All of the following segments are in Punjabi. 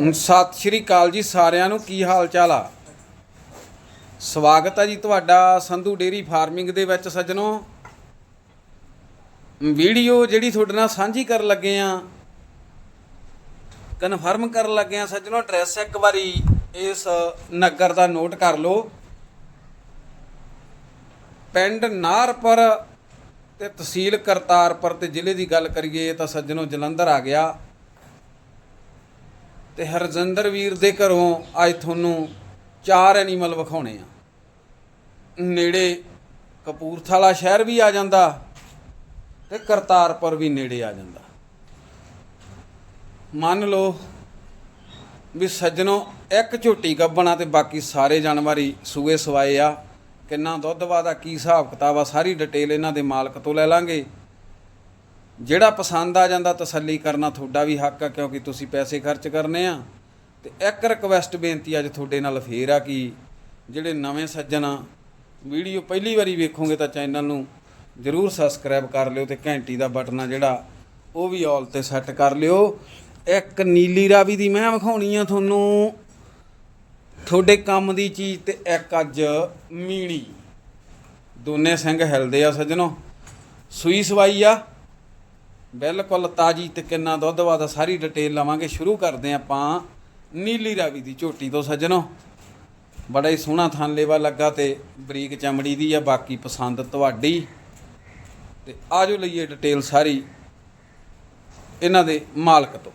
ਸਤਿ ਸ਼੍ਰੀ ਅਕਾਲ ਜੀ ਸਾਰਿਆਂ ਨੂੰ, ਕੀ ਹਾਲ ਚਾਲ ਆ? ਸਵਾਗਤ ਹੈ ਜੀ ਤੁਹਾਡਾ ਸੰਧੂ ਡੇਰੀ ਫਾਰਮਿੰਗ ਦੇ ਵਿੱਚ ਸੱਜਣੋ। ਵੀਡੀਓ ਜਿਹੜੀ ਤੁਹਾਡੇ ਨਾਲ ਸਾਂਝੀ ਕਰਨ ਲੱਗੇ ਆ ਕਨਫਰਮ ਕਰਨ ਲੱਗੇ ਆ ਸੱਜਣੋ ਐਡਰੈਸ ਇੱਕ ਵਾਰੀ ਇਸ ਨਗਰ ਦਾ ਨੋਟ ਕਰ ਲਓ। ਪਿੰਡ ਨਾਰਪੁਰ ਤੇ ਤਹਿਸੀਲ ਕਰਤਾਰਪੁਰ ਤੇ ਜ਼ਿਲ੍ਹੇ ਦੀ ਗੱਲ ਕਰੀਏ ਤਾਂ ਸੱਜਣੋ ਜਲੰਧਰ ਆ ਗਿਆ। ਤੇ ਹਰਜਿੰਦਰ ਵੀਰ ਦੇ ਘਰੋਂ ਅੱਜ ਤੁਹਾਨੂੰ ਚਾਰ ਐਨੀਮਲ ਵਿਖਾਉਣੇ ਆ। ਨੇੜੇ ਕਪੂਰਥਲਾ ਸ਼ਹਿਰ ਵੀ ਆ ਜਾਂਦਾ ਤੇ ਕਰਤਾਰਪੁਰ ਵੀ ਨੇੜੇ ਆ ਜਾਂਦਾ। ਮੰਨ ਲਓ ਵੀ ਸੱਜਣੋ ਇੱਕ ਝੋਟੀ ਗੱਬਣਾ ਤੇ ਬਾਕੀ ਸਾਰੇ ਜਾਨਵਰ ਹੀ ਸੂਏ ਸਵਾਏ ਆ। ਕਿੰਨਾ ਦੁੱਧ ਵਾਦਾ, ਕੀ ਹਿਸਾਬ ਕਿਤਾਬ ਆ, ਸਾਰੀ ਡਿਟੇਲ ਇਹਨਾਂ ਦੇ ਮਾਲਕ ਤੋਂ ਲੈ ਲਾਂਗੇ। ਜਿਹੜਾ ਪਸੰਦ ਆ ਜਾਂਦਾ ਤਸੱਲੀ ਕਰਨਾ ਤੁਹਾਡਾ ਵੀ ਹੱਕ ਆ, ਕਿਉਂਕਿ ਤੁਸੀਂ ਪੈਸੇ ਖਰਚ ਕਰਨੇ ਆ। ਤੇ ਇੱਕ ਰਿਕਵੈਸਟ ਬੇਨਤੀ ਅੱਜ ਤੁਹਾਡੇ ਨਾਲ ਫੇਰ ਆ ਕਿ ਜਿਹੜੇ ਨਵੇਂ ਸੱਜਣ ਆ, ਵੀਡੀਓ ਪਹਿਲੀ ਵਾਰੀ ਵੇਖੋਗੇ ਤਾਂ ਚੈਨਲ ਨੂੰ ਜਰੂਰ ਸਬਸਕ੍ਰਾਈਬ ਕਰ ਲਿਓ ਤੇ ਘੰਟੀ ਦਾ ਬਟਨ ਆ ਜਿਹੜਾ, ਉਹ ਵੀ ਆਲ ਤੇ ਸੈੱਟ ਕਰ ਲਿਓ। ਇੱਕ ਨੀਲੀ ਰਾਵੀ ਦੀ ਮੈਂ ਵਿਖਾਉਣੀ ਆ ਤੁਹਾਨੂੰ। ਤੁਹਾਡੇ ਕੰਮ ਦੀ ਚੀਜ਼ ਤੇ ਇੱਕ ਅੱਜ ਮੀਣੀ। ਦੋਨੇ ਸਿੰਘ ਹਿਲਦੇ ਆ ਸੱਜਣੋ। ਸੂਈ ਸਵਾਈ ਆ। ਬਿਲਕੁਲ ਤਾਜੀ ਤੇ ਕਿੰਨਾ ਦੁੱਧ ਵਾਦਾ ਸਾਰੀ ਡਿਟੇਲ ਲਵਾਂਗੇ। ਸ਼ੁਰੂ ਕਰਦੇ ਆਪਾਂ ਨੀਲੀ ਰਾਵੀ ਦੀ ਝੋਟੀ ਤੋਂ ਸੱਜਣੋ। ਬੜਾ ਹੀ ਸੋਹਣਾ ਥਣ ਲੇਵਾ ਲੱਗਾ ਤੇ ਬਰੀਕ ਚਮੜੀ ਦੀ ਆ ਬਾਕੀ ਪਸੰਦ ਤੁਹਾਡੀ। ਤੇ ਆਜੋ ਲਈਏ ਡਿਟੇਲ ਸਾਰੀ ਇਹਨਾਂ ਦੇ ਮਾਲਕ ਤੋਂ।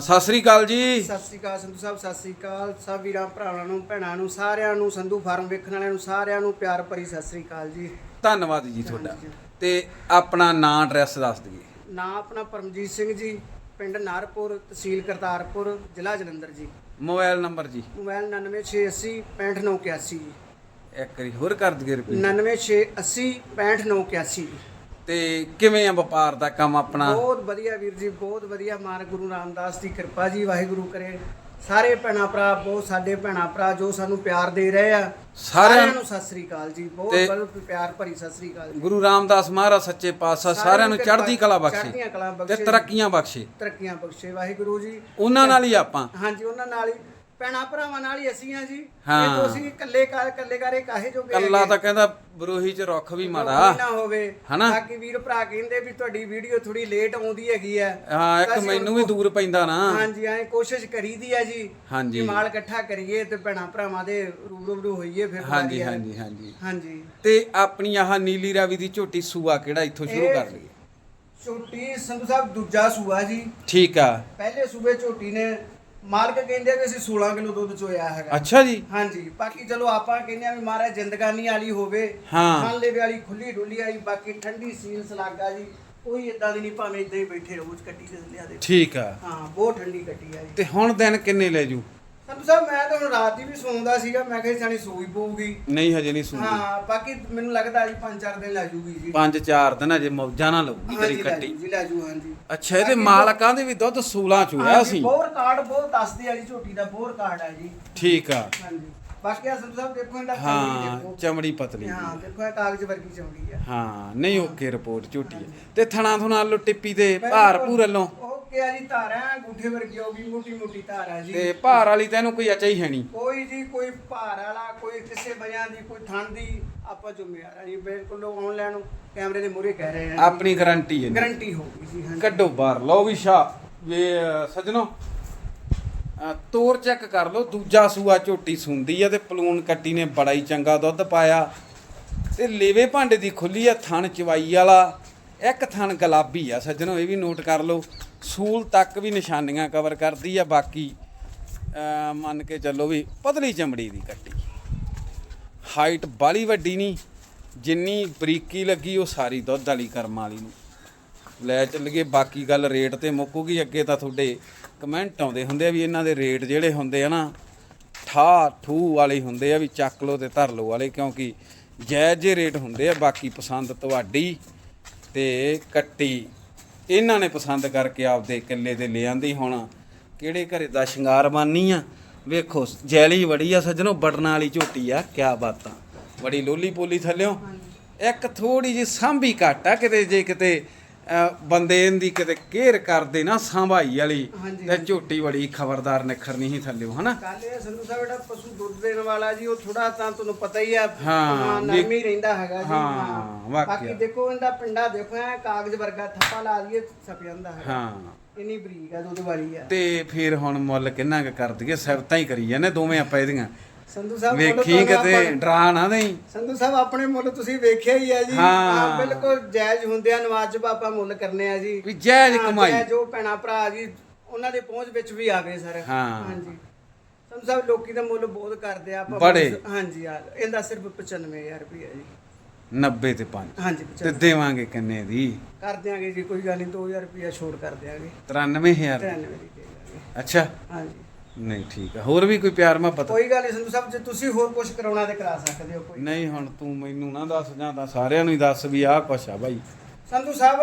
ਸਤਿ ਸ੍ਰੀ ਅਕਾਲ ਜੀ। ਸਤਿ ਸ੍ਰੀ ਅਕਾਲ ਸੰਧੂ ਸਾਹਿਬ ਸਤਿ ਸ੍ਰੀ ਅਕਾਲ। ਸਭ ਵੀਰਾਂ ਭਰਾਵਾਂ ਨੂੰ ਭੈਣਾਂ ਨੂੰ ਸਾਰਿਆਂ ਨੂੰ ਸੰਧੂ ਫਾਰਮ ਵੇਖਣ ਵਾਲਿਆਂ ਨੂੰ ਸਾਰਿਆਂ ਨੂੰ ਪਿਆਰ ਭਰੀ ਸਤਿ ਸ੍ਰੀ ਅਕਾਲ ਜੀ। ਧੰਨਵਾਦ ਜੀ ਤੁਹਾਡਾ। ਤੇ ਆਪਣਾ ਨਾਂ ਐਡਰੈਸ ਦੱਸ ਦਈਏ। ਨਾਂ ਆਪਣਾ ਪਰਮਜੀਤ ਸਿੰਘ ਜੀ ਪਿੰਡ ਨਾਰਪੁਰ ਤਹਿਸੀਲ ਕਰਤਾਰਪੁਰ ਜ਼ਿਲ੍ਹਾ ਜਲੰਧਰ ਜੀ। ਮੋਬਾਈਲ ਨੰਬਰ ਜੀ। ਮੋਬਾਈਲ 99680 65981 ਜੀ। ਇੱਕ ਵਾਰੀ ਹੋਰ ਕਰ ਦਈਏ ਰਿਪੀਟ 99680 65981 ਜੀ। ਤੇ ਕਿਵੇਂ ਆ ਵਪਾਰ ਦਾ ਕੰਮ ਆਪਣਾ? ਬਹੁਤ ਵਧੀਆ ਵੀਰ ਜੀ ਬਹੁਤ ਵਧੀਆ। ਮਾਨ ਗੁਰੂ ਰਾਮਦਾਸ ਦੀ ਕਿਰਪਾ ਜੀ ਵਾਹਿਗੁਰੂ ਕਰੇ। ਸਾਰੇ ਭੈਣਾਂ ਭਰਾ ਬਹੁਤ ਸਾਡੇ ਭੈਣਾਂ ਭਰਾ ਜੋ ਸਾਨੂੰ ਪਿਆਰ ਦੇ ਰਹੇ ਆ। ਸਾਰਿਆਂ ਨੂੰ ਸਤਿ ਸ੍ਰੀ ਅਕਾਲ ਜੀ ਬਹੁਤ ਬਹੁਤ ਪਿਆਰ ਭਰੀ ਸਤਿ ਸ੍ਰੀ ਅਕਾਲ ਜੀ। ਗੁਰੂ ਰਾਮਦਾਸ ਮਹਾਰਾਜ ਸੱਚੇ ਪਾਤਸ਼ਾਹ ਸਾਰਿਆਂ ਨੂੰ ਚੜ੍ਹਦੀ ਕਲਾ ਬਖਸ਼ੇ ਤੇ ਤਰੱਕੀਆਂ ਬਖਸ਼ੇ। ਤਰੱਕੀਆਂ ਬਖਸ਼ੇ ਵਾਹਿਗੁਰੂ ਜੀ। ਉਹਨਾਂ ਨਾਲ ਹੀ ਆਪਾਂ। ਹਾਂਜੀ ਉਹਨਾਂ ਨਾਲ ਹੀ। ਭੈਣਾਂ ਭਰਾਵਾਂ ਨਾਲ ਹੀ ਅਸੀਂ ਆ ਜੀ। ਹਾਂ। ਇਹ ਤੋਂ ਅਸੀਂ ਇਕੱਲੇ ਕਾਰ ਇਕੱਲੇ ਕਾਰੇ ਕਾਹੇ ਜੋ ਕੱਲਾ ਤਾਂ ਕਹਿੰਦਾ ਬਰੋਹੀ ਚ ਰੁੱਖ ਵੀ ਮਾੜਾ। ਨਾ ਹੋਵੇ। ਹਨਾ? ਬਾਕੀ ਵੀਰ ਭਰਾ ਕਹਿੰਦੇ ਵੀ ਤੁਹਾਡੀ ਵੀਡੀਓ ਥੋੜੀ ਲੇਟ ਆਉਂਦੀ ਹੈਗੀ ਆ ਹਾਂ ਇੱਕ ਅਸੀਂ ਮੈਨੂੰ ਵੀ ਦੂਰ ਪੈਂਦਾ ਨਾ। ਹਾਂਜੀ ਐ ਕੋਸ਼ਿਸ਼ ਕਰੀਦੀ ਆ ਜੀ ਹਾਂਜੀ। ਕਿ ਮਾਲ ਇਕੱਠਾ ਕਰੀਏ ਤੇ ਭੈਣਾਂ ਭਰਾਵਾਂ ਦੇ ਰੂਬਰੂ ਹੋਈਏ ਫਿਰ ਹਾਂਜੀ ਵਧੀਆ। ਹਾਂਜੀ ਹਾਂਜੀ। ਹਾਂਜੀ। ਤੇ ਆਪਣੀ ਆਹ ਨੀਲੀ ਰਾਵੀ ਦੀ ਝੋਟੀ ਸੂਆ ਕਿਹੜਾ ਇੱਥੋਂ ਸ਼ੁਰੂ ਇਹ ਕਰ ਲਈਏ? ਝੋਟੀ ਸੰਧੂ ਸਾਹਿਬ ਦੂਜਾ ਸੂਆ ਜੀ। ਠੀਕ ਆ। ਪਹਿਲੇ ਸੂਬੇ ਝੋਟੀ ਨੇ ਮਾਲਕ ਕਹਿੰਦੇ ਆ ਵੀ ਅਸੀਂ 16 ਕਿਲੋ ਦੁੱਧ ਚੋਇਆ ਹੈਗਾ। ਅੱਛਾ ਜੀ। ਹਾਂਜੀ ਬਾਕੀ ਚਲੋ ਆਪਾਂ ਕਹਿੰਦੇ ਆ ਵੀ ਮਹਾਰਾਜ ਜ਼ਿੰਦਗਾਨੀ ਵਾਲੀ ਹੋਵੇ ਹਾਂ। ਖਾਣ ਲੈਵੇ ਵਾਲੀ ਖੁੱਲੀ ਡੁੱਲੀ ਵਾਲੀ ਬਾਕੀ ਠੰਡੀ ਸੀਲ ਸਲਾਗਾ ਜੀ ਕੋਈ ਇਦਾਂ ਦੀ ਨਹੀਂ ਭਾਵੇਂ ਇਦਾਂ ਹੀ ਬੈਠੇ ਰਹੋ ਕੱਟੀ ਤੇ ਲਿਆ ਦੇ ਠੀਕ ਆ। ਹਾਂ ਬਹੁਤ ਠੰਡੀ ਕੱਟੀ ਆ ਜੀ। ਤੇ ਹੁਣ ਦਿਨ ਕਿੰਨੇ ਲੈ ਜੂ? ਸੰਤੂ ਸਾਹਿਬ ਮੈਂ ਤਾਂ ਹੁਣ ਰਾਤ ਦੀ ਵੀ ਸੌਂਦਾ ਸੀਗਾ ਮੈਂ ਕਿਹਾ ਸਾਡੀ ਸੂਈ ਪਊਗੀ। ਨਹੀਂ ਹਜੇ ਨਹੀਂ ਸੂਈ। ਹਾਂ ਬਾਕੀ ਮੈਨੂੰ ਲੱਗਦਾ ਜੀ 5-4 ਦਿਨ ਲੱਗ ਜੂਗੀ ਜੀ। ਪੰਜ ਚਾਰ ਦਿਨ ਹਜੇ ਮੌਜਾਂ ਨਾ ਲਊਗੀ ਤੇਰੀ ਹਾਂਜੀ ਲੈ ਕੱਟੀ। ਜੂ ਜੀ ਲੈ ਜੂ ਹਾਂਜੀ। ਅੱਛਾ ਇਹਦੇ ਮਾਲਕਾਂ ਦੇ ਵੀ ਦੁੱਧ 16 ਚੋਇਆ ਹਾਂਜੀ, ਸੀ। ਬੋਰ ਕਾਰਡ ਬਹੁਤ ਦੱਸਦੇ ਜੀ ਝੋਟੀ ਦਾ ਬੋਰ ਕਾਰਡ ਆ ਜੀ। ਠੀਕ ਆ। ਹਾਂਜੀ। ਬਾਕੀ ਆ ਸੰਤੂ ਸਾਹਿਬ ਦੇਖੋ ਇਹਦਾ ਹਾਂ ਦੇਖੋ। ਚਮੜੀ ਪਤਲੀ। ਹਾਂ ਦੇਖੋ ਇਹ ਕਾਗਜ਼ ਵਰਗੀ ਚਮੜੀ ਆ। ਹਾਂ ਨਹੀਂ ਓਕੇ ਰਿਪੋਰਟ ਝੂਟੀ ਹੈ ਤੇ ਥਣਾ ਥੁਣਾ ਆਲੂ ਟਿੱਪੀ ਤੇ ਭਾਰ ਭੂਰ ਵੱਲੋਂ? ਓਕੇ ਆ ਜੀ ਧਾਰਾਂ ਗੁੱਠੇ ਵਰਗੀ ਉਹ ਵੀ ਮੋਟੀ ਮੋਟੀ ਧਾਰ ਜੀ। ਤੇ ਭਾਰ ਵਾਲੀ ਤੈਨੂੰ ਕੋਈ ਅਚਾ ਹੀ ਹੈ ਨਹੀਂ। ਕੋਈ ਜੀ ਕੋਈ ਭਾਰ ਵਾਲਾ ਕੋਈ ਕਿਸੇ ਵਜ੍ਹਾ ਦੀ ਕੋਈ ਠੰਡ ਦੀ ਆਪਾਂ ਜ਼ਿੰਮੇਵਾਰ ਆ ਜੀ। ਬਿਲਕੁਲ ਆਨਲਾਈਨ ਕੈਮਰੇ ਦੇ ਮੂਹਰੇ ਕਹਿ ਰਹੇ ਆ ਆਪਣੀ ਗਾਰੰਟੀ ਹੈ ਗਾਰੰਟੀ ਹੋਊਗੀ ਜੀ ਹਾਂਜੀ। ਕੱਢੋ ਬਾਹਰ। ਲਓ ਵੀ ਸ਼ਾ ਵੇ ਅ, ਸੱਜਣੋ ਅ, ਤੋਰ ਚੈੱਕ ਕਰ ਲਓ। ਦੂਜਾ ਸੂਆ ਝੋਟੀ ਸੁੰਦੀ ਆ ਤੇ ਪਲੂਣ ਕੱਟੀ ਨੇ ਬੜਾ ਹੀ ਚੰਗਾ ਦੁੱਧ ਪਾਇਆ। ਤੇ ਲੇਵੇ ਭਾਂਡੇ ਦੀ ਖੁੱਲੀ ਆ ਥਣ ਚਵਾਈ ਵਾਲਾ। ਇੱਕ ਥਣ ਗੁਲਾਬੀ ਆ ਸੱਜਣੋ ਇਹ ਵੀ ਨੋਟ ਕਰ ਲਓ। ਸੂਲ ਤੱਕ ਵੀ ਨਿਸ਼ਾਨੀਆਂ ਕਵਰ ਕਰਦੀ ਆ, ਬਾਕੀ ਮੰਨ ਕੇ ਚੱਲੋ ਵੀ ਪਤਲੀ ਚਮੜੀ ਦੀ ਕੱਟੀ। ਹਾਈਟ ਬਾਲੀ ਵੱਡੀ ਨਹੀਂ, ਜਿੰਨੀ ਬਰੀਕੀ ਲੱਗੀ ਉਹ ਸਾਰੀ ਦੁੱਧ ਵਾਲੀ ਕਰਮ ਵਾਲੀ ਨੂੰ। ਲੈ ਚੱਲੀਏ, ਬਾਕੀ ਗੱਲ ਰੇਟ ਤੇ ਮੁੱਕੂਗੀ, ਅੱਗੇ ਤਾਂ ਤੁਹਾਡੇ ਕਮੈਂਟ ਆਉਂਦੇ ਹੁੰਦੇ ਆ ਵੀ ਇਹਨਾਂ ਦੇ ਰੇਟ ਜਿਹੜੇ ਹੁੰਦੇ ਆ ਨਾ ਠਾ ਠੂ ਵਾਲੇ ਹੁੰਦੇ ਆ ਵੀ ਚੱਕ ਲੋ ਤੇ ਧਰ ਲੋ ਵਾਲੇ, ਕਿਉਂਕਿ ਜਾਇਜ਼ ਜੇ ਰੇਟ ਹੁੰਦੇ ਆ, ਬਾਕੀ ਪਸੰਦ ਤੁਹਾਡੀ ਤੇ ਕੱਟੀ ਇਹਨਾਂ ਨੇ ਪਸੰਦ ਕਰਕੇ ਆਪਦੇ ਕਿੱਲੇ ਤੇ ਲੈ ਆਂਦੀ ਹੁਣ। ਕਿਹੜੇ ਘਰੇ ਦਾ ਸ਼ਿੰਗਾਰ ਮਾਨੀ ਆ? ਵੇਖੋ ਜੈਲੀ ਬੜੀ ਆ ਸੱਜਣੋ ਬਟਨਾਂ ਵਾਲੀ ਝੋਟੀ ਆ ਕਿਆ ਬਾਤਾਂ ਬੜੀ ਲੋਲੀ ਪੋਲੀ ਥੱਲਿਓ। ਇੱਕ ਥੋੜੀ ਜਿਹੀ ਸਾਂਭੀ ਘੱਟ ਆ ਕਿਤੇ ਜੇ ਕਿਤੇ ਬੰਦੇ ਇਹਦੀ ਕਿਤੇ ਕੇਅਰ ਕਰਦੇ ਨਾ ਸੰਭਾਈ ਵਾਲੀ ਤੇ ਝੋਟੀ ਬੜੀ ਖਬਰਦਾਰ ਨਿਖਰਨੀ ਸੀ ਥੱਲੇ ਹਨਾ? ਕੱਲ ਇਹ ਸੰਧੂ ਸਾਹਿਬ ਜਿਹੜਾ ਪਸ਼ੂ ਦੁੱਧ ਦੇਣ ਵਾਲਾ ਜੀ ਉਹ ਥੋੜਾ ਤਾਂ ਤੁਹਾਨੂੰ ਪਤਾ ਹੀ ਆ ਹਾਂ, ਨਰਮ ਹੀ ਰਹਿੰਦਾ ਹੈਗਾ ਜੀ ਹਾਂ। ਬਾਕੀ ਦੇਖੋ ਇਹਦਾ ਪਿੰਡਾ ਦੇਖੋ ਐ ਕਾਗਜ਼ ਵਰਗਾ ਥੱਪਾ ਲਾ ਦਈਏ ਸਪ ਜਾਂਦਾ ਹੈਗਾ। ਹਾਂ। ਇੰਨੀ ਬਰੀਕ ਆ ਦੁੱਧ ਵਾਲੀ ਆ। ਤੇ ਫਿਰ ਹੁਣ ਮੁੱਲ ਕਿੰਨਾ ਕੁ ਕਰ ਦਈਏ ਸਿਫਤਾਂ ਹੀ ਕਰੀ ਜਾਂਦੇ ਦੋਵੇਂ ਆਪਾਂ ਇਹਦੀਆਂ। ਸੰਧੂ ਸਾਹਿਬ ਵੇਖੀ ਕਿਤੇ ਡਰਾ ਨਾ ਦੇਈ। ਸੰਧੂ ਸਾਹਿਬ ਆਪਣੇ ਮੁੱਲ ਤੁਸੀਂ ਵੇਖਿਆ ਹੀ ਆ ਜੀ। ਹਾਂ। ਬਿਲਕੁਲ ਜਾਇਜ਼ ਹੁੰਦੇ ਆ ਨਵਾਜ ਬਾਪਾ ਮੁੱਲ ਕਰਨੇ ਆ ਜੀ। ਵੀ ਜਾਇਜ਼ ਕਮਾਈ। ਜੋ ਭੈਣਾ ਭਰਾ ਜੀ ਉਹਨਾਂ ਦੇ ਪਹੁੰਚ ਵਿੱਚ ਵੀ ਆ ਗਏ ਸਰ। ਹਾਂ। ਹਾਂਜੀ। ਸੰਧੂ ਸਾਹਿਬ ਲੋਕੀ ਦਾ ਮੁੱਲ ਬਹੁਤ ਕਰਦੇ ਆ ਆਪਾਂ ਹਾਂਜੀ ਯਾਰ ਇਹਦਾ ਸਿਰਫ 95000 ਰੁਪਏ ਜੀ। 90 ਤੇ 5 ਹਾਂਜੀ ਤੇ 95 ਦੇਵਾਂਗੇ ਕਿੰਨੇ ਦੀ? ਕਰ ਦਿਆਂਗੇ ਜੀ ਕੋਈ ਗੱਲ ਨਹੀਂ 2000 ਰੁਪਏ ਛੋੜ ਕਰ ਦਿਆਂਗੇ। 93000 ਦੀ। 93 ਦੀ ਦੇ ਦਾਂਗੇ ਅੱਛਾ। ਹਾਂਜੀ। ਨਹੀਂ ਠੀਕ ਆ। ਹੋਰ ਵੀ ਕੋਈ ਪਿਆਰ ਮੁਹੱਬਤ? ਕੋਈ ਗੱਲ ਨਹੀਂ ਸੰਧੂ ਸਾਹਿਬ ਜੇ ਤੁਸੀਂ ਹੋਰ ਕੁਝ ਕਰਾਉਣਾ ਤੇ ਕਰਾ ਸਕਦੇ ਹੋ ਕੋਈ। ਨਹੀਂ ਹੁਣ ਤੂੰ ਮੈਨੂੰ ਨਾ ਦੱਸ ਜਾਂ ਤਾਂ ਸਾਰਿਆਂ ਨੂੰ ਹੀ ਦੱਸ ਵੀ ਆਹ ਕੁਛ ਆ ਬਾਈ। ਸੰਧੂ ਸਾਹਿਬ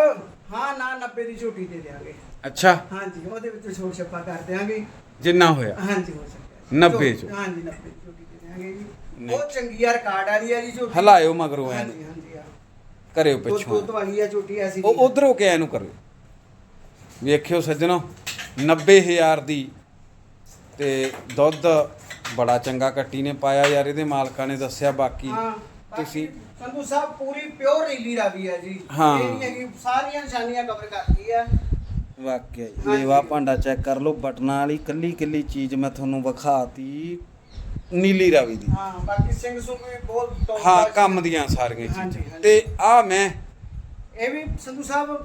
ਹਾਂ ਨਾ 90 ਦੀ ਝੋਟੀ ਦੇ ਦਿਆਂਗੇ। ਅੱਛਾ। ਹਾਂਜੀ ਉਹਦੇ ਵਿੱਚ ਛੋੜ ਛੱਪਾ ਕਰ ਦਿਆਂਗੇ। ਜਿੰਨਾ ਹੋਇਆ? ਹਾਂਜੀ ਹੋ ਸਕਦਾ 90 ਚੋਂ। ਹਾਂਜੀ 90 ਦੀ ਝੋਟੀ ਦੇ ਦਿਆਂਗੇ ਜੀ। ਬਹੁਤ ਚੰਗੀ ਆ ਰਿਕਾਰਡ ਵਾਲੀ ਆ ਜੀ ਝੋਟੀ। ਹਲਾਇਓ ਮਗਰੋਂ ਐ ਹਾਂਜੀ ਹਾਂਜੀ ਆ। ਕਰਿਓ ਪਿੱਛੋਂ। ਦੁੱਧ ਵਾਲੀ ਆ ਝੋਟੀ ਐਸੀ ਉਹ ਉਧਰੋਂ ਕਿ ਇਹਨੂੰ ਕਰਿਓ? ਵੇਖਿਓ ਸੱਜਣੋ 90000 ਦੀ ਤੇ ਦੁੱਧ ਬੜਾ ਚੰਗਾ ਕੱਟੀ ਨੇ ਪਾਇਆ ਯਾਰ ਇਹਦੇ ਮਾਲਕਾਂ ਨੇ ਦੱਸਿਆ ਬਾਕੀ ਹਾਂ ਤੁਸੀਂ ਤੁਸੀਂ ਸੰਧੂ ਸਾਹਿਬ ਪੂਰੀ ਪਿਓਰ ਨੀਲੀ ਰਾਵੀ ਆ ਜੀ ਹਾਂ। ਇਹ ਨਹੀਂ ਹੈਗੀ ਸਾਰੀਆਂ ਨਿਸ਼ਾਨੀਆਂ ਕਵਰ ਕਰਦੀ ਆ ਵਾਕਿਆ ਹਾਂਜੀ। ਲੇਵਾ ਭਾਂਡਾ ਚੈੱਕ ਕਰ ਲਓ ਬਟਨਾਂ ਵਾਲੀ ਕੱਲੀ ਕੱਲੀ ਚੀਜ਼ ਮੈਂ ਤੁਹਾਨੂੰ ਵਿਖਾਤੀ ਨੀਲੀ ਰਾਵੀ ਦੀ ਹਾਂ ਬਾਕੀ ਸਿੰਘ ਸੁੰਗ ਵੀ ਬਹੁਤ top ਹਾਂ ਕੰਮ ਦੀਆਂ ਸਾਰੀਆਂ ਹਾਂਜੀ, ਚੀਜ਼ਾਂ ਹਾਂਜੀ। ਤੇ ਆ ਮੈਂ ਇਹ ਵੀ ਸੰਧੂ ਸਾਹਿਬ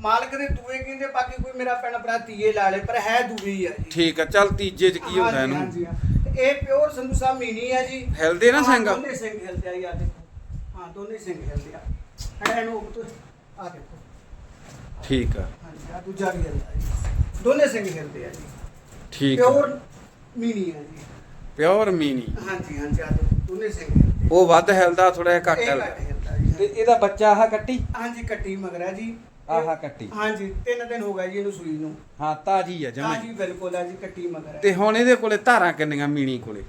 ਮਾਲਕ ਦੇ ਦੂਏ ਕਹਿੰਦੇ ਬਾਕੀ ਕੋਈ ਮੇਰਾ ਭੈਣ ਭਰਾ ਤੀਏ ਲਾ ਲੇ ਪਰ ਹੈ ਦੂਏ ਹੀ ਆ ਜੀ। ਠੀਕ ਆ ਚੱਲ ਤੀਜੇ ਚ ਕੀ ਹੁੰਦਾ ਹਾਂਜੀ, ਇਹਨੂੰ? ਹਾਂਜੀ, ਹਾਂ। ਤੇ ਇਹ ਪਿਓਰ ਸੰਧੂ ਸਾਹਿਬ ਮੀਨੀ ਆ ਜੀ। ਹਿਲਦੇ ਨਾ ਹਾਂ, ਸਿੰਘ? ਦੋਨੇ ਸਿੰਘ ਹਿਲਦੇ ਆ ਦੇਖੋ। ਹਾਂ ਦੋਨੇ ਸਿੰਘ ਹਿਲਦੇ ਆ। ਐ ਨੂੰ ਆ ਦੇਖੋ। ਠੀਕ ਆ। ਹਾਂਜੀ ਆ ਦੂਜਾ ਵੀ ਹਿਲਦਾ ਜੀ। ਦੋਨੇ ਸਿੰਘ ਹਿਲਦੇ ਆ ਜੀ। ਠੀਕ ਆ। ਪਿਓਰ ਮੀਨੀ ਆ ਜੀ। ਪਿਓਰ ਮੀਨੀ। ਹਾਂਜੀ ਹਾਂਜੀ ਆ ਦੇਖੋ ਦੋਨੇ ਸਿੰਘ ਹਿਲਦੇ ਉਹ ਵੱਧ ਹਿਲਦਾ ਥੋੜਾ ਜਿਹਾ ਘੱਟ ਇਹ ਹਿਲਦਾ ਘੱਟ ਹਿਲਦਾ। ਜੀ। ਤੇ ਇਹਦਾ ਬੱਚਾ ਆਹ ਕੱਟੀ? ਹਾਂਜੀ ਕੱਟੀ ਮਗਰ ਹੈ ਜੀ। ਆਹਾ ਕੱਟੀ। ਹਾਂਜੀ ਤਿੰਨ ਦਿਨ ਹੋ ਗਏ ਜੀ ਇਹਨੂੰ ਸੂਈ ਨੂੰ। ਹਾਂ ਤਾਜੀ ਆ ਜਮਾ ਜੀ। ਬਿਲਕੁਲ ਆ ਜੀ ਕੱਟੀ ਮਗਰ। ਹੈ ਤੇ ਹੁਣ ਇਹਦੇ ਕੋਲੇ ਧਾਰਾਂ ਕਿੰਨੀਆਂ ਮੀਣੀ ਕੋਲੇ?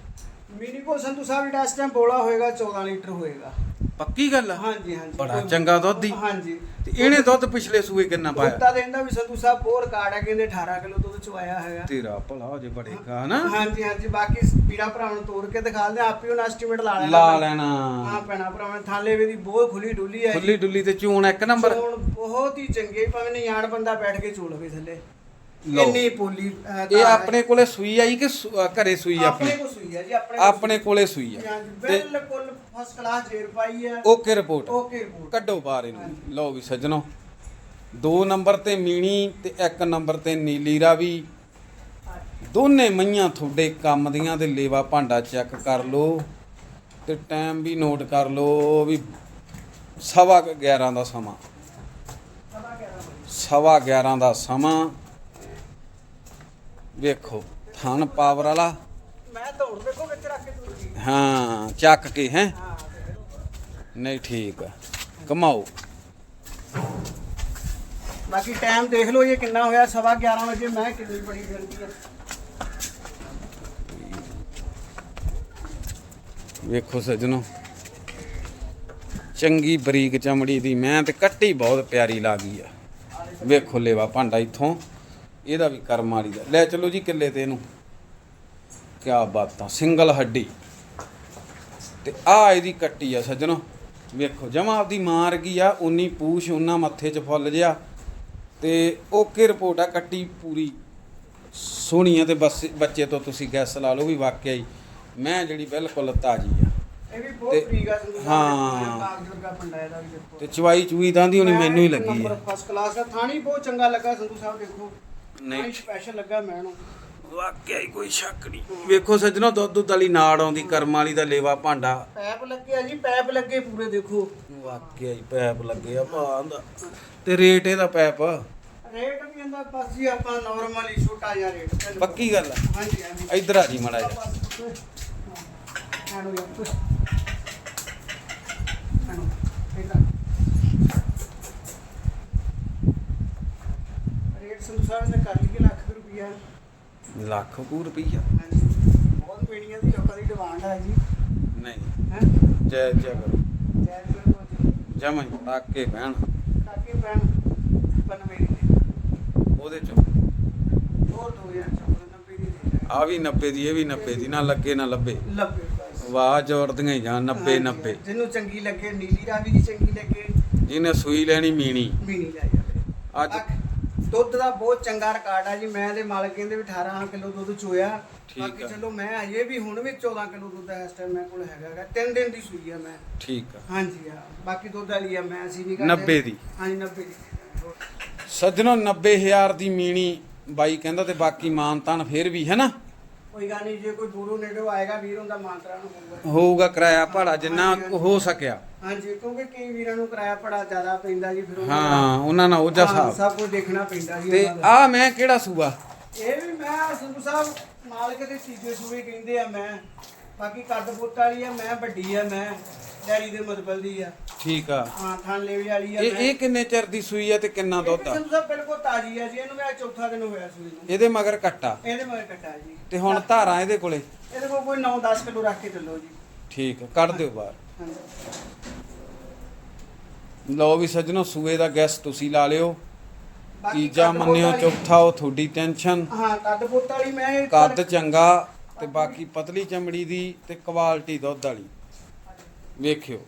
ਮਿਨੀ ਕੋਲ ਸੰਧੂ ਸਾਹਿਬ ਜਿਹੜਾ ਇਸ ਟਾਈਮ ਬੋਲਾ ਹੋਏਗਾ 14 ਲੀਟਰ ਹੋਏਗਾ। ਪੱਕੀ ਗੱਲ ਆ? ਹਾਂਜੀ ਹਾਂਜੀ। ਬੜਾ ਚੰਗਾ ਦੁੱਧ ਹੀ ਹਾਂਜੀ। ਤੇ ਇਹਨੇ ਦੁੱਧ ਪਿਛਲੇ ਸੂਏ ਕਿੰਨਾ ਪਾਇਆ? ਦੁੱਧਾ ਦੇਂਦਾ ਵੀ ਸੰਧੂ ਸਾਹਿਬ ਬੋਰ ਕਾਰਡ ਹੈ ਕਹਿੰਦੇ 18 ਕਿਲੋ ਦੁੱਧ ਚਵਾਇਆ ਹੈਗਾ। ਤੇਰਾ ਭਲਾ ਹੋ ਜੇ ਬੜੇਗਾ ਨਾ ਹਾਂਜੀ ਹਾਂਜੀ। ਬਾਕੀ ਪੀੜਾ ਭਰਾਵਾਂ ਨੂੰ ਤੋੜ ਕੇ ਦਿਖਾ ਦਿੰਦੇ ਆਪੇ ਉਹਨਾਂ ਐਸਟੀਮੇਟ ਲਾ ਲੈਣਾ। ਲਾ ਹਾਂ ਲੈਣਾ ਪੈਣਾ ਭਰਾਵਾਂ ਥਾਲੇ ਵੇ ਦੀ ਬਹੁਤ ਖੁੱਲੀ ਡੁੱਲੀ ਹੈ ਖੁੱਲੀ ਡੁੱਲੀ ਤੇ ਚੂਣ ਇੱਕ ਨੰਬਰ। ਚੋਣ ਬਹੁਤ ਹੀ ਚੰਗੇ ਭਾਵੇਂ ਨਿਆਣ ਬੰਦਾ ਬੈਠ ਕੇ ਚੋਲ ਹੋਵੇ ਥੱਲੇ। ਲਓ। ਇੰਨੀ ਪੋਲੀ ਅਹ, ਇਹ ਧਾਰ ਹੈ। ਆਪਣੇ ਕੋਲੇ ਸੂਈ ਆਈ ਕਿ ਸੂ- ਅ, ਘਰੇ ਸੂਈ ਆਪਣੇ? ਆਪਣੀ ਕੋ ਸੂਈ ਹੈ ਜੀ ਆਪਣੇ ਕੋਲ ਆਪਣੇ ਕੋਲੇ ਸੂਈ ਆ। ਹਾਂਜੀ, ਤੇ ਬਿਲਕੁਲ ਫਸਟ ਕਲਾਸ ਜੇਰ ਪਾਈ ਹੈ ਓਕੇ ਰਿਪੋਰਟ। Okay report. ਕੱਢੋ ਬਾਹਰ ਇਹਨੂੰ। ਲਓ ਵੀ ਸੱਜਣੋ ਦੋ ਨੰਬਰ ਤੇ ਮੀਣੀ ਤੇ ਇੱਕ ਨੰਬਰ ਤੇ ਨੀਲੀ ਰਾਵੀ। ਦੋਨੇ ਮਈਆਂ ਤੁਹਾਡੇ ਕੰਮ ਦੀਆਂ ਤੇ ਲੇਵਾ ਭਾਂਡਾ ਚੈੱਕ ਕਰ ਲਓ ਤੇ ਟਾਈਮ ਵੀ ਨੋਟ ਕਰ ਲਓ ਵੀ ਸਵਾ ਕੁ 11 ਦਾ ਸਮਾਂ। ਸਵਾ 11 ਦਾ ਸਮਾਂ। ਵੇਖੋ ਥਣ ਪਾਵਰ ਵਾਲਾ। ਮੈਂ ਦੌੜ ਦੇਖੋ ਵਿੱਚ ਰੱਖ ਕੇ ਗਈ ਹਾਂ ਚੱਕ ਕੇ ਹੈ? ਨਹੀਂ ਠੀਕ ਆ। ਕਮਾਓ। ਬਾਕੀ ਟਾਈਮ ਦੇਖ ਲਓ ਇਹ ਕਿੰਨਾ ਹੋਇਆ ਸਵਾ 11 ਵਜੇ ਮੈਂ ਕਿੰਨੀ ਬੜੀ ਫਿਰਦੀ ਹੈ ਵੇਖੋ ਸੱਜਣੋ ਚੰਗੀ ਬਰੀਕ ਚਮੜੀ ਦੀ ਮੈਂ ਤੇ ਕੱਟੀ ਬਹੁਤ ਪਿਆਰੀ ਲੱਗੀ ਆ। ਵੇਖੋ ਲੇਵਾ ਭਾਂਡਾ ਇੱਥੋਂ। ਇਹਦਾ ਵੀ ਕਰਮ ਵਾਲੀ ਦਾ। ਲੈ ਚਲੋ ਜੀ ਕਿੱਲੇ ਤੇ ਇਹਨੂੰ। ਕਿਆ ਬਾਤਾਂ ਸਿੰਗਲ ਹੱਡੀ। ਤੇ ਆ ਇਹਦੀ ਕੱਟੀ ਆ ਸੱਜਣੋ। ਵੇਖੋ ਜਮਾ ਆਪਦੀ ਮਾਰ ਗਈ ਆ ਉਨੀ ਪੂਛ ਉਨਾ ਮੱਥੇ 'ਚ ਫੁੱਲ ਜਿਆ ਤੇ ਓਕੇ ਰਿਪੋਰਟ ਆ ਕੱਟੀ ਪੂਰੀ ਸੋਹਣੀ ਆ ਤੇ ਬਸ ਬੱਚੇ ਤੋਂ ਤੁਸੀਂ ਗੈਸ ਲਾ ਲਓ ਵੀ ਵਾਕਿਆ ਹੀ ਮੈਂ ਜਿਹੜੀ ਬਿਲਕੁਲ ਤਾਜੀ ਆ। ਇਹ ਵੀ ਬਹੁਤ ਹਾਂ। ਤੇ ਚਵਾਈ ਚੂਈ ਤਾਂ ਦੀ ਹੋਣੀ ਮੈਨੂੰ ਹੀ ਲੱਗੀ ਆ। ਫਸਟ ਕਲਾਸ ਦਾ ਥਾਣੀ ਬਹੁਤ ਚੰਗਾ ਲੱਗਾ ਸੰਧੂ ਸਾਹਿਬ ਦੇਖੋ। ਨਹੀਂ। ਸਪੈਸ਼ਲ ਲੱਗਾ ਮੈਨੂੰ ਵਾਕਿਆ ਹੀ ਕੋਈ ਸ਼ੱਕ ਨਹੀਂ ਵੇਖੋ ਸੱਜਣੋ ਦੁੱਧ ਦੁੱਧ ਵਾਲੀ ਨਾੜ ਆਉਂਦੀ ਕਰਮ ਵਾਲੀ ਦਾ ਲੇਵਾ ਭਾਂਡਾ ਪੈਪ ਲੱਗੇ ਆ ਜੀ ਪੈਪ ਲੱਗੇ ਪੂਰੇ ਦੇਖੋ ਵਾਕਿਆ ਹੀ ਪੈਪ ਲੱਗੇ ਆ ਭਾਂ ਦਾ ਤੇ ਰੇਟ ਇਹਦਾ ਪੈਪ ਰੇਟ ਵੀ ਇਹਦਾ ਬਸ ਜੀ ਆਪਾਂ ਨਾਰਮਲੀ ਛੋਟਾ ਜਿਹਾ ਰੇਟ ਪੱਕੀ ਗੱਲ ਆ ਹਾਂਜੀ ਹਾਂਜੀ ਇੱਧਰ ਆ ਜੀ ਮੜਾ ਜਾ ਆਣੋ ਯਾਰ ਆਣੋ ਇਹਦਾ ਰੇਟ ਸੰਧੂ ਸਾਹਿਬ ਨੇ ਕਰ ਲਈ ਲੱਖ ਰੁਪਈਆ। ਲੱਖ ਕੁ ਰੁਪਈਆ? ਹਾਂਜੀ। ਬਹੁਤ ਪੀਣੀਆਂ ਦੀ ਲੋਕਾਂ ਦੀ ਡਿਮਾਂਡ ਹੈ ਜੀ। ਨਹੀਂ। ਹੈ? ਜੈ ਜੈ ਕਰੋ। ਜੈ ਜੈ ਜਮਾ ਹੀ ਪਟਾਕੇ ਪੈਣ ਕਾਕੇ ਪੈਣ 95 ਦੀ ਦੇ ਉਹਦੇ ਚੋਂ। ਹੋਰ 2090 ਦੀ ਦੇ ਆ। ਵੀ 90 ਦੀ ਇਹ ਵੀ 90 ਦੀ ਨਾ ਲੱਗੇ ਨਾ ਲੱਭੇ। ਲੱਭੇ ਬਸ। ਵਾਹ ਜੋੜਦੀਆਂ ਹੀ ਜਾਣ 90 ਹਾਂਜੀ, 90 ਜਿਹਨੂੰ ਚੰਗੀ ਲੱਗੇ ਨੀਲੀ ਰਾਵੀ ਦੀ ਚੰਗੀ ਲੱਗੇ ਜਿਹਨੇ ਸੂਈ ਲੈਣੀ ਮੀਣੀ। ਮੀਨੀ ਲੈ ਜਾਵੇ। ਅੱਜ ਬਾਕੀ ਦੁੱਧ ਦਾ ਬਹੁਤ ਚੰਗਾ ਰਿਕਾਰਡ ਆ ਜੀ। ਮੈਂ ਦੇ ਮਾਲਕ ਕਹਿੰਦੇ ਵੀ 18 ਕਿਲੋ ਦੁੱਧ ਚੋਇਆ। ਠੀਕ ਬਾਕੀ ਆ। ਚਲੋ ਮੈਂ ਅਜੇ ਵੀ ਹੁਣ ਵੀ 14 ਕਿਲੋ ਦੁੱਧ ਇਸ ਟਾਈਮ ਮੇਰੇ ਕੋਲ ਹੈਗਾ ਗਾ। ਤਿੰਨ ਦਿਨ ਦੀ ਸੂਈ ਆ ਮੈਂ। ਠੀਕ ਆ। ਹਾਂਜੀ ਆ ਬਾਕੀ ਦੁੱਧ ਵਾਲੀ ਆ ਮੈਂ ਅਸੀਂ ਨਹੀਂ 90 ਦੀ। ਹਾਂਜੀ 90 ਦੀ। ਸੱਜਣੋ 90000 ਦੀ ਮੀਣੀ ਬਾਈ ਕਹਿੰਦਾ ਤੇ ਬਾਕੀ ਮਾਨ ਤਾਨ ਫੇਰ ਵੀ ਹੈ ਨਾ? ਕੋਈ ਗੱਲ ਨਹੀਂ ਜੇ ਕੋਈ ਦੂਰੋਂ ਨੇੜੋਂ ਆਏਗਾ ਵੀਰ ਹੁੰਦਾ ਮਾਨਤਰਾ ਨੂੰ ਹੋਊਗਾ। ਹੋਊਗਾ ਕਿਰਾਇਆ ਭਾੜਾ ਜਿੰਨਾ ਹੋ ਸਕਿਆ। ਹਾਂਜੀ ਕਿਉਂਕਿ ਕਈ ਵੀਰਾਂ ਨੂੰ ਕਿਰਾਇਆ ਬੜਾ ਜ਼ਿਆਦਾ ਪੈਂਦਾ ਜੀ ਫਿਰ ਉਹਨਾਂ ਹਾਂ ਉਹਨਾਂ ਨਾਲ ਉਹ ਦਾ- ਹਾਂ, ਹਿਸਾਬ। ਸਭ ਕੁਝ ਦੇਖਣਾ ਪੈਂਦਾ ਜੀ ਤੇ ਉਹਨਾਂ। ਆ ਮੈਂ ਕਿਹੜਾ ਸੂਆ? ਇਹ ਵੀ ਮੈਂ ਸੰਧੂ ਸਾਹਿਬ ਮਾਲਕ ਦੇ ਤੀਜੇ ਸੂਏ ਕਹਿੰਦੇ ਆ ਮੈਂ। ਬਾਕੀ ਕੱਦ ਪੁੱਤ ਵਾਲੀ ਆ ਮੈਂ ਵੱਡੀ ਆ ਮੈਂ। ਡੈਰੀ ਦੇ ਮਤਬਲ ਦੀ ਆ। ਠੀਕ ਆ। ਹਾਂ ਥਣ ਲੇਵੇ ਵਾਲੀ ਆ ਇਹ ਇਹ ਕਿੰਨੇ ਚਿਰ ਦੀ ਸੂਈ ਆ ਤੇ ਕਿੰਨਾ ਦੁੱਧ ਆ? ਸਾਹਿਬ ਬਿਲਕੁਲ ਤਾਜੀ ਆ ਜੀ ਇਹਨੂੰ ਮੈਂ ਚੌਥਾ ਦਿਨ ਹੋਇਆ ਸੂਈ ਨੂੰ ਇਹਦੇ ਮਗਰ ਕੱਟਾ? ਇਹਦੇ ਮਗਰ ਕੱਟਾ ਜੀ। ਤੇ ਹੁਣ ਧਾਰਾਂ ਇਹਦੇ ਕੋਲੇ? ਇਹਦੇ ਕੋਲ ਕੋਈ 9-10 ਕਿਲੋ ਰੱਖ ਕੇ ਚੱਲੋ ਜੀ। ਠੀਕ ਆ, ਕੱਢ ਦਿਓ ਬਾਹਰ। ਲਓ ਵੀ ਸੱਜਣੋ ਸੂਏ ਦਾ ਗੈਸ ਤੁਸੀਂ ਲਾ ਲਿਓ। ਤੀਜਾ ਮੰਨਿਓ ਚੌਥਾ ਉਹ ਤੁਹਾਡੀ ਟੈਨਸ਼ਨ ਹਾਂ ਕੱਦ ਪੁੱਤ ਵਾਲੀ ਮੈਂ ਕੱਦ ਚੰਗਾ ਤੇ ਬਾਕੀ ਪਤਲੀ ਚਮੜੀ ਦੀ ਤੇ ਕੁਆਲਿਟੀ ਦੁੱਧ ਵਾਲੀ। ਵੇਖਿਓ।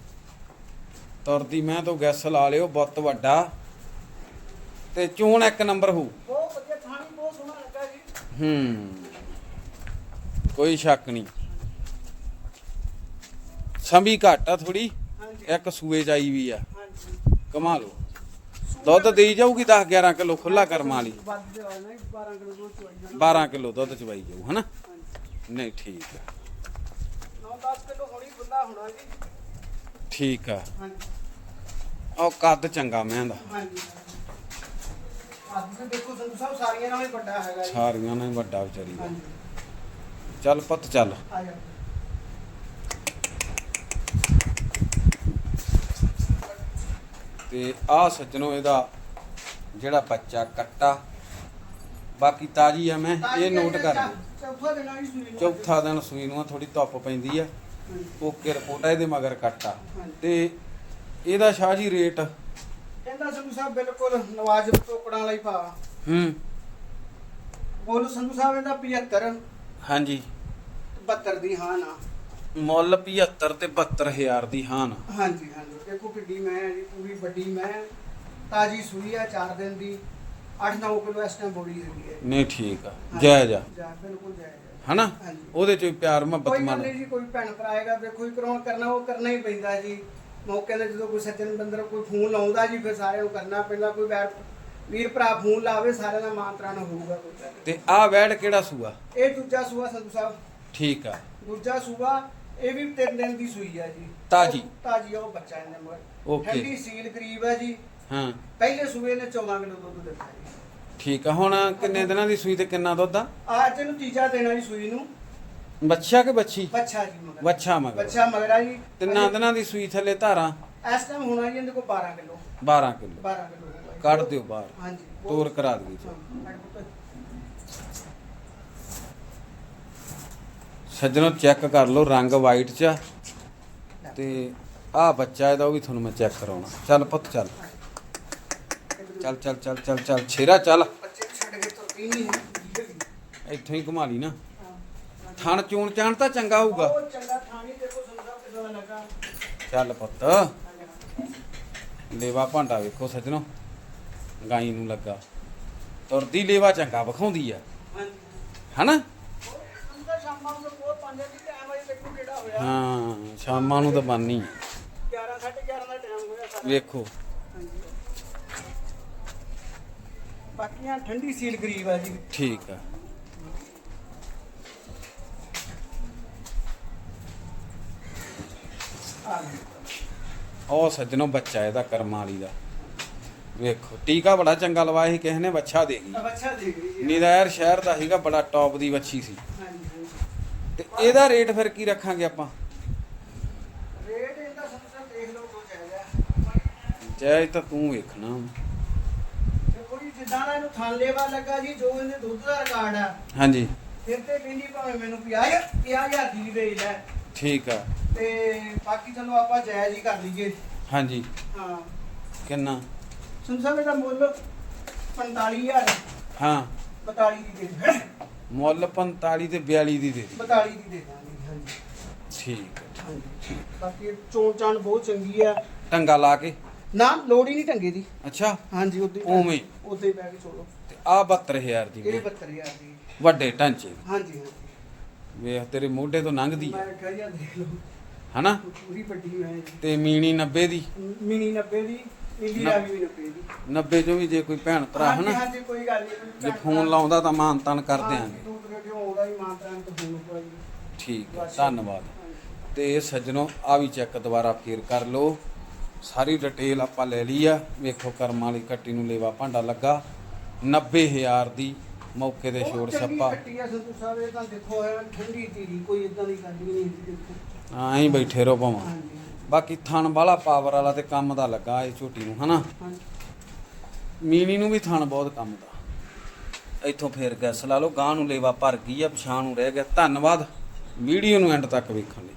ਤੁਰਦੀ ਮੈਂ ਤੋਂ ਗੈਸ ਲਾ ਲਿਓ ਬਹੁਤ ਵੱਡਾ। ਤੇ ਚੋਣ ਇੱਕ ਨੰਬਰ ਹੋਊ। ਬਹੁਤ ਵਧੀਆ ਥਾਣੀ ਬਹੁਤ ਸੋਹਣਾ ਲੱਗਾ ਜੀ। ਹੂੰ ਕੋਈ ਸ਼ੱਕ ਨਹੀਂ। ਸੰਭੀ ਘੱਟ ਆ ਥੋੜੀ ਇੱਕ ਸੂਏ ਚਾਈ ਵੀ ਆ। ਕਮਾ ਲਓ। ਦੁੱਧ ਦੇਈ ਜਾਊਗੀ 10 11 ਕਿਲੋ ਖੁੱਲਾ ਕਰਮਾਂ ਵਾਲੀ। ਵੱਧ ਦੇ ਵਾਲਾ ਨਹੀਂ 12 ਕਿਲੋ ਦੁੱਧ ਚੋਈ ਜਾਣਾ। 12 ਕਿਲੋ ਦੁੱਧ ਚਵਾਈ ਜਾਊ ਹਨਾ? ਨਹੀਂ ਠੀਕ ਆ। 9-10 ਕਿਲੋ ਹੋਣੀ ਖੁੱਲਾ ਹੋਣਾ ਜੀ। ਠੀਕ ਆ। ਹਾਂਜੀ। ਉਹ ਕੱਦ ਚੰਗਾ ਮੈਂ ਦਾ। ਹਾਂਜੀ। ਅੱਜ ਦੇਖੋ ਸੰਧੂ ਸਾਹਿਬ ਸਾਰੀਆਂ ਨਾਲੋਂ ਹੀ ਵੱਡਾ ਹੈਗਾ ਜੀ। ਸਾਰੀਆਂ ਨੇ ਵੱਡਾ ਵਿਚਾਰੀ ਦਾ। ਹਾਂਜੀ। ਚੱਲ ਪੁੱਤ ਚੱਲ। ਆ ਜਾ। ਤੇ ਆ ਸੱਜਣੋ ਇਹਦਾ ਜਿਹੜਾ ਬੱਚਾ ਕੱਟਾ ਬਾਕੀ ਤਾਜੀ ਆ ਮੈਂ ਇਹ ਨੋਟ ਕਰ ਲਿਓ। ਚੌਥਾ ਦਿਨ ਸੂਈ ਨੂੰ। ਚੌਥਾ ਦਿਨ ਸੂਈ ਨੂੰ ਆ, ਥੋੜੀ ਧੁੱਪ ਪੈਂਦੀ ਆ। ਓਕੇ ਰਿਪੋਰਟ ਆ ਇਹਦੇ ਮਗਰ ਕੱਟਾ। ਤੇ ਇਹਦਾ ਸ਼ਾਹ ਜੀ ਰੇਟ? ਕਹਿੰਦਾ ਸੰਧੂ ਸਾਹਿਬ ਬਿਲਕੁਲ ਨਵਾਜ਼ ਟੋਕੜਾਂ ਵਾਲਾ ਹੀ ਭਾ ਹੂੰ। ਬੋਲ ਸੰਧੂ ਸਾਹਿਬ ਇਹਦਾ 75 ਹਾਂਜੀ। 72 ਦੀ ਹਾਂ ਨਾ। ਮੁੱਲ 75 ਤੇ 72000 ਦੀ ਹਾਨ ਹਾਂਜੀ ਹਾਂਜੀ। ਦੇਖੋ ਕਿੱਡੀ ਮੈਂ ਹੈ ਜੀ ਪੂਰੀ ਵੱਡੀ ਮੈਂ। ਤਾਜੀ ਸੂਈ ਆ 4 ਦਿਨ ਦੀ। 8-9 ਕਿਲੋ ਇਸ ਟਾਈਮ ਬੋਲੀ ਹੈਗੀ ਹੈ ਨਹੀਂ ਠੀਕ ਆ। ਜਾਇਜ਼ ਆ। ਬਿਲਕੁਲ ਜਾਇਜ਼ ਹੈ ਹਨਾ? ਹਾਂਜੀ। ਉਹਦੇ ਚ ਵੀ ਪਿਆਰ ਮੁਹੱਬਤ ਕੋਈ ਗੱਲ ਮੰਨ ਨਹੀਂ ਜੀ ਕੋਈ ਭੈਣ ਭਰਾ ਆਏਗਾ ਦੇਖੋ ਹੀ ਕਰਾਉਣ ਕਰਨਾ ਉਹ ਕਰਨਾ ਹੀ ਪੈਂਦਾ ਜੀ। ਮੌਕੇ ਤੇ ਜਦੋਂ ਕੋਈ ਸੱਜਣ ਬੰਦਰ ਕੋਈ ਫੋਨ ਲਾਉਂਦਾ ਜੀ ਫਿਰ ਸਾਰਿਆਂ ਨੂੰ ਕਰਨਾ ਪੈਂਦਾ। ਕੋਈ ਵੈਰ ਵੀਰ ਭਰਾ ਫੋਨ ਲਾਵੇ ਸਾਰਿਆਂ ਦਾ ਮਾਨਤਰਾ ਨਾ ਹੋਊਗਾ ਕੋਈ ਗੱਲ ਤੇ ਆਹ ਵੈੜ ਕਿਹੜਾ ਸੂਆ? ਨਹੀਂ। ਇਹ ਦੂਜਾ ਸੂਆ ਸੰਧੂ ਸਾਹਿਬ। ਠੀਕ ਆ। ਦੂਜਾ ਸੂਆ ਇਹ ਵੀ ਤਿੰਨ ਦਿਨ ਦੀ ਸੂਈ ਆ ਜੀ। ਤਾਜੀ। ਤਾਜੀ ਆ, ਉਹ ਬੱਚਾ ਇਹਨੇ ਮਗਰ। Okay। ਠੰਡੀ ਸੀਲ ਕਰੀਬ ਆ ਜੀ। ਹਾਂ। ਪਹਿਲੇ ਸੂਏ ਨੇ 14 ਕਿਲੋ ਦੁੱਧ ਦਿੱਤਾ ਜੀ। ਠੀਕ ਆ ਹੁਣ ਕਿੰਨੇ ਦਿਨਾਂ ਦੀ ਸੂਈ ਤੇ ਕਿੰਨਾ ਦੁੱਧ ਆ? ਅੱਜ ਇਹਨੂੰ ਤੀਜਾ ਦੇਣਾ ਜੀ ਸੂਈ ਨੂੰ। ਬੱਚਾ ਕਿ ਬੱਚੀ ਬੱਚਾ ਜੀ ਮਗਰ। ਬੱਚਾ ਮਗਰ। ਬੱਚਾ ਮਗਰ ਆ ਜੀ। ਤਿੰਨਾਂ ਦਿਨਾਂ ਦੀ ਸੂਈ ਥੱਲੇ ਧਾਰਾਂ? ਇਸ ਟਾਈਮ ਹੋਣਾ ਜੀ ਇਹਦੇ ਕੋਲ 12 ਕਿਲੋ। 12 ਕਿਲੋ। 12 ਕਿਲੋ ਹੋਊਗਾ ਜੀ। ਕੱਢ ਦਿਓ ਬਾਹਰ। ਹਾਂਜੀ। ਤੋਰ ਕਰਾ ਦਈਏ। ਜੀ। ਸੱਜਣੋ ਚੈੱਕ ਕਰ ਲਓ ਰੰਗ ਵਾਈਟ ਚ ਆ। ਤੇ ਆਹ ਬੱਚਾ ਇਹਦਾ ਉਹ ਵੀ ਤੁਹਾਨੂੰ ਮੈਂ ਚੈੱਕ ਕਰਾਉਣਾ। ਚੱਲ ਪੁੱਤ ਚੱਲ। ਚੱਲ ਚੱਲ ਚੱਲ ਚੱਲ ਚੱਲ ਛੇਰਾ ਚੱਲ। ਇੱਥੋਂ ਹੀ ਘੁਮਾ ਲਈ ਨਾ। ਥਣ ਚੂਣ ਚਾਣ ਤਾਂ ਚੰਗਾ ਹੋਊਗਾ। ਚੱਲ ਪੁੱਤ। ਲੇਵਾ ਭਾਂਡਾ ਵੇਖੋ ਸੱਜਣੋ। ਗਾਈ ਨੂੰ ਲੱਗਾ। ਤੁਰਦੀ ਲੇਵਾ ਚੰਗਾ ਵਿਖਾਉਂਦੀ ਆ। ਹਨਾ? ਹਾਂ ਸ਼ਾਮਾਂ ਨੂੰ ਤਾਂ ਬਾਨੀ 11 11:30 ਦਾ ਟਾਈਮ ਹੋਇਆ ਸਾਰਾ। ਵੇਖੋ ਹਾਂਜੀ। ਬਾਕੀਆਂ ਠੰਡੀ ਸੀਲ ਗਰੀਬ ਆ ਜੀ। ਠੀਕ ਆ। ਆ ਗਈ। ਉਹ ਸੱਜਣੋ ਬੱਚਾ ਇਹਦਾ ਕਰਮਾਂ ਵਾਲੀ ਦਾ। ਵੇਖੋ ਟੀਕਾ ਬੜਾ ਚੰਗਾ ਲਵਾਇਆ ਸੀ ਕਿਸੇ ਨੇ ਬੱਚਾ ਦੇ ਗਈ। ਆ ਬੱਚਾ ਦੇ ਗਈ ਜੀ। ਨਿਦਾਇਰ ਸ਼ਹਿਰ ਦਾ ਸੀਗਾ ਬੜਾ ਟੌਪ ਦੀ ਬੱਚੀ ਸੀ। ਹਾਂਜੀ। ਹਾਂਜੀ। ਤੇ ਇਹਦਾ ਰੇਟ ਫਿਰ ਕੀ ਰੱਖਾਂਗੇ ਆਪਾਂ? ਰੇਟ ਇਹਦਾ ਸੰਸਾ ਦੇਖ ਲਓ ਕੋ ਚਾਹੀਦਾ। ਜੈ ਤਾਂ ਤੂੰ ਵੇਖਣਾ। ਦੇਖੋ ਜਿੱਦਾਂ ਦਾ ਇਹਨੂੰ ਥਣ ਲੇਵਾ ਲੱਗਾ ਜੀ ਜੋ ਇਹਦੇ ਦੁੱਧ ਦਾ ਰਿਕਾਰਡ ਆ। ਹਾਂਜੀ। ਫਿਰ ਤੇ ਕਹਿੰਦੀ ਭਾਵੇਂ ਮੈਨੂੰ 50000 50000 ਦੀ ਵੇਚ ਲੈ। ਠੀਕ ਆ। ਤੇ ਬਾਕੀ ਚਲੋ ਆਪਾਂ ਜਾਇਜ਼ ਹੀ ਕਰ ਲਈਏ। ਹਾਂਜੀ। ਹਾਂ। ਕਿੰਨਾ? ਸੁਣ ਸਾਹਿਬ ਇਹਦਾ ਮੁੱਲ 45000 ਹਾਂ। 42 ਦੀ ਦੇ ਮੁੱਲ 45 ਤੇ 42 ਦੀ ਦੇ ਦੇ। 42 ਦੀ ਦੇ ਦਾਂਗੇ ਹਾਂਜੀ। ਠੀਕ ਹੈ ਬਾਕੀ ਚੋਣ ਚਾਣ ਬਹੁਤ ਚੰਗੀ ਆ। ਟੰਗਾ ਲਾ ਕੇ। ਨਾ ਲੋੜ ਹੀ ਨਹੀਂ ਟੰਗੇ ਦੀ। ਅੱਛਾ। ਹਾਂਜੀ ਉਦੋਂ ਉਵੇਂ ਹੀ। ਕੇ ਚੋਲੋ ਤੇ ਆ 72000 ਦੀ ਇਹ ਵੇ। 72000 ਦੀ। ਵੱਡੇ ਢਾਂਚੇ ਦੀ। ਹਾਂਜੀ ਹਾਂਜੀ। ਵੇਖ ਤੇਰੇ ਮੋਢੇ ਤੋਂ ਲੰਘਦੀ ਹੈ ਮੈਂ ਕਿਹਾ ਯਾਰ ਦੇਖ ਲਓ। ਹਨਾ? ਪੂਰੀ ਵੱਡੀ ਜੀ ਤੇ ਮੀਣੀ 90 ਦੀ। ਮਿਨੀ 90 ਦੀ ਇੰਡੀਆ ਵੀ 90 ਦੀ। 90 ਚੋਂ ਵੀ ਜੇ ਕੋਈ ਭੈਣ ਭਰਾ ਹਾਂਜੀ, ਹਨਾ? ਹਾਂਜੀ ਕੋਈ ਗੱਲ ਨਹੀਂ। ਜੇ ਫੋਨ ਲਾਉਂਦਾ ਤਾਂ ਮਾਨ ਤਾਨ ਕਰ ਦਿਆਂਗੇ। ਤੂੰ ਕਿਉਂ ਆਉਂਦਾ ਹੀ ਮਾਂ ਤਰਾਂ ਤੋਂ ਫੋਨ ਜੀ। ਠੀਕ ਹੈ ਧੰਨਵਾਦ। ਤੇ ਸੱਜਣੋ ਆ ਵੀ ਚੈੱਕ ਦੁਬਾਰਾ ਫੇਰ ਕਰ ਲਓ। ਸਾਰੀ ਡਿਟੇਲ ਆਪਾਂ ਲੈ ਲਈ ਆ। ਵੇਖੋ ਕਰਮ ਵਾਲੀ ਕੱਟੀ ਨੂੰ ਲੇਵਾ ਭਾਂਡਾ ਲੱਗਾ। 90000 ਦੀ ਮੌਕੇ ਤੇ ਛੋੜ ਛੱਪਾ। ਸੰਤੂ ਸਾਹਿਬ ਇਹ ਤਾਂ ਦੇਖੋ ਹੈ ਠੰਡੀ ਧੀਰੀ ਕੋਈ ਇਦਾਂ ਦੀ ਗੱਲ ਵੀ ਨਹੀਂ ਹੁੰਦੀ ਦੇਖੋ। ਐਂ ਹੀ ਬੈਠੇ ਰਹੋ ਭਾਵਾਂ। ਹਾਂਜੀ। ਬਾਕੀ ਥਣ ਵਾਲਾ ਪਾਵਰ ਵਾਲਾ ਤੇ ਕੰਮ ਦਾ ਲੱਗਾ ਇਹ ਝੋਟੀ ਨੂੰ ਹਨਾ? ਹਾਂਜੀ। ਮੀਨੀ ਨੂੰ ਵੀ ਥਣ ਬਹੁਤ ਕੰਮ ਦਾ। ਇੱਥੋਂ ਫੇਰ ਗੈਸ ਲਾ ਲਓ ਗਾਂ ਨੂੰ ਲੇਵਾ ਭਰ ਗਈ ਆ ਪਛਾਣ ਨੂੰ ਰਹਿ ਗਿਆ। ਧੰਨਵਾਦ। ਵੀਡੀਓ ਨੂੰ ਐਂਡ ਤੱਕ ਵੇਖਣ ਲਈ।